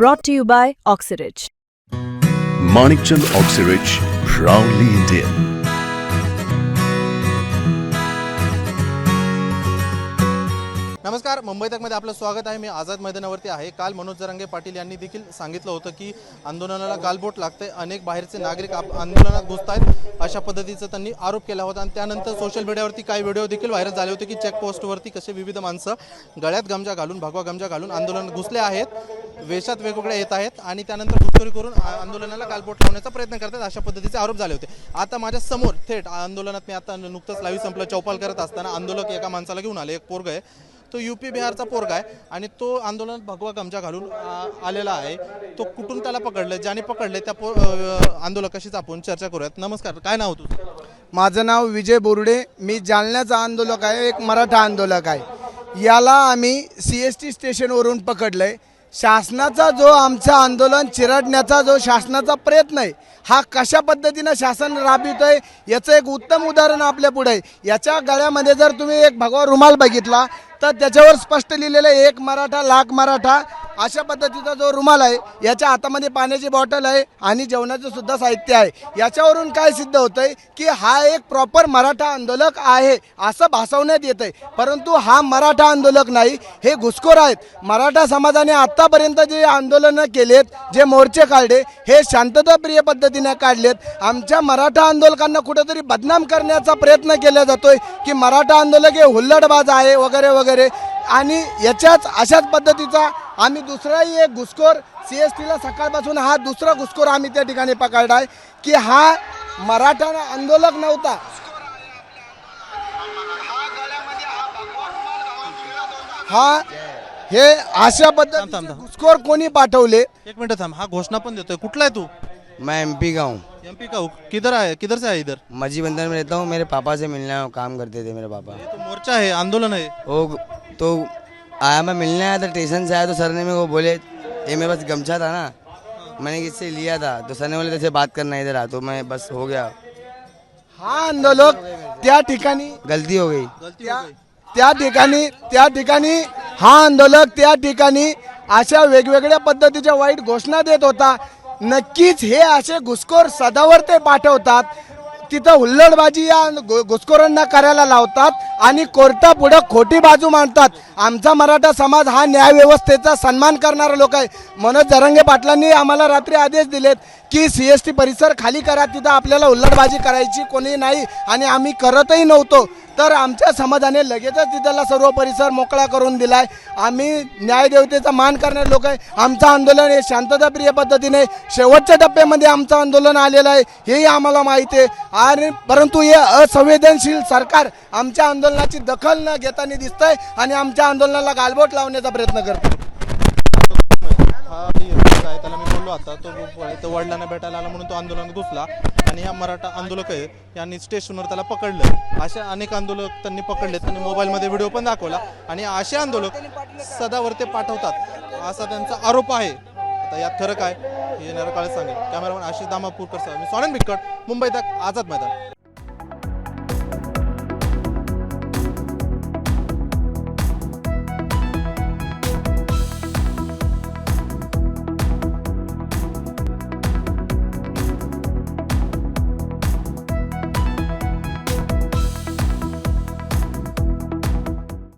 Brought to you by Oxyridge. Manikchand Oxyrich, proudly Indian. नमस्कार मुंबई तकमध्ये आपलं स्वागत आहे. मी आझाद मैदानावरती आहे. काल मनोज जरांगे पाटील यांनी देखील सांगितलं होतं की आंदोलनाला गालबोट लागते अनेक बाहेरचे नागरिक आप- आंदोलनात घुसत आहेत अशा पद्धतीचा त्यांनी आरोप केला होता. आणि त्यानंतर सोशल मीडियावरती काही व्हिडिओ देखील व्हायरल झाले होते की चेकपोस्टवरती कसे विविध माणसं गळ्यात गमजा घालून भगवा गमजा घालून आंदोलनात घुसले आहेत. वेशात वेगवेगळे येत आहेत आणि त्यानंतर घुसखोरी करून आंदोलनाला गालबोट लावण्याचा प्रयत्न करतात अशा पद्धतीचे आरोप झाले होते. आता माझ्यासमोर थेट आंदोलनात मी आता नुकतंच लाईव्ह संपलं चौपाल करत असताना आंदोलक एका माणसाला घेऊन आले. एक पोरग आहे. तो युपी बिहारचा पोरगा आहे आणि तो आंदोलनात भगवा गमजा घालून आलेला आहे. तो कुठून त्याला पकडलं ज्याने पकडले त्या पो आंदोलकाशीच आपण चर्चा करूयात. नमस्कार. काय नाव तुझं? माझं नाव विजय बोर्डे. मी जालन्याचा आंदोलक आहे एक मराठा आंदोलक आहे. याला आम्ही सी एस टी स्टेशनवरून पकडलं आहे शासनाचा जो आमचं आंदोलन चिरडण्याचा जो शासनाचा प्रयत्न आहे हा कशा पद्धतीनं शासन राबवित आहे याचं एक उत्तम उदाहरण आपल्या पुढे आहे. याच्या गळ्यामध्ये जर तुम्ही एक भगवा रुमाल बघितला तर त्याच्यावर स्पष्ट लिहिलेलं आहे एक मराठा लाख मराठा अशा पद्धतीचा जो रुमाल आहे याच्या हातामध्ये पाण्याची बॉटल आहे आणि जेवणाचं सुद्धा साहित्य आहे. याच्यावरून काय सिद्ध होतंय की हा एक प्रॉपर मराठा आंदोलक आहे असं भासवण्यात येत आहे परंतु हा मराठा आंदोलक नाही हे घुसखोर आहेत. मराठा समाजाने आत्तापर्यंत जे आंदोलनं केलेत जे मोर्चे काढले हे शांतताप्रिय पद्धतीने काढलेत. आमच्या मराठा आंदोलकांना कुठेतरी बदनाम करण्याचा प्रयत्न केला जातोय की मराठा आंदोलक हे हुल्लडबाज आहे वगैरे वगैरे. आणि याच्याच अशाच पद्धतीचा आम्ही दुसराही एक घुसखोर सी एस टीला सकाळपासून हा दुसरा घुसखोर आम्ही त्या ठिकाणी पकडला आहे की हा मराठा आंदोलक नव्हता. हा हे अशा थांब, पद्धतीचे थांब. घुसखोर कोणी पाठवले? एक मिनिट थांब हा घोषणा पण देतोय. कुठला आहे तू? मैं एमपी का हूँ। एमपी का हो? किधर आहे? किधर से आहे इधर? मजी बंदर में रहता हूँ मेरे पापा से मिलने आया हूँ, काम करते थे मेरे पापा। ये तो मोर्चा है? आंदोलन है। वो तो आया मैं मिलने आया था स्टेशन से आया तो सर ने मेरे को बोले ये मेरे पास गमछा था ना मैंने किससे लिया था। तो सर ने बोले तेरे बात करना इधर आ। तो मैं बस हो गया। हा आंदोलक त्या ठिकाणी गलती हो गई। हो त्या. त्या ठिकाणी त्या ठिकाणी हा आंदोलक त्या ठिकाणी अशा वेगवेगळ्या पद्धतीच्या वाईट घोषणा देत होता. नक्कीच हे असे घुसखोर सदावर ते पाठवतात. तिथं हुल्लडबाजी या घु- घुसखोरांना करायला लावतात. आणि कोर्टापुढं खोटी बाजू मांडतात. आमचा मराठा समाज हा न्यायव्यवस्थेचा सन्मान करणारा लोक आहे. मनोज जरंगे पाटलांनी आम्हाला रात्री आदेश दिलेत की सी एस टी परिसर खाली करा तिथं आपल्याला उल्लडबाजी करायची कोणी नाही आणि आम्ही करतही नव्हतो. तर आमच्या समाजाने लगेचच तिथला सर्व परिसर मोकळा करून दिलाय. आम्ही न्यायदेवतेचा मान करणारे लोक आहे. आमचं आंदोलन हे शांतताप्रिय पद्धतीने शेवटच्या टप्प्यामध्ये आमचं आंदोलन आलेलं आहे. हेही आम्हाला माहिती आहे. आणि परंतु हे असंवेदनशील सरकार आमच्या आंदोलन आंदोलनाची दखल न घेताना दिसतंय आणि आमच्या आंदोलनाला गालबोट लावण्याचा प्रयत्न करतोय. हा आहे त्याला मी बोललो आता. तो तो वडिलांना भेटायला आला म्हणून तो आंदोलनात घुसला. आणि या मराठा आंदोलक आहे यांनी स्टेशनवर त्याला पकडलं. असे अनेक आंदोलक त्यांनी पकडले. त्यांनी मोबाईलमध्ये व्हिडिओ पण दाखवला. आणि असे आंदोलक सदावर ते पाठवतात असा त्यांचा आरोप आहे. आता यात खरं काय हे येणाऱ्या काळात सांगेल कॅमेरामॅन आशिष दामापूरकर सह मी सोनन बिक्कट मुंबई तक आझाद मैदान.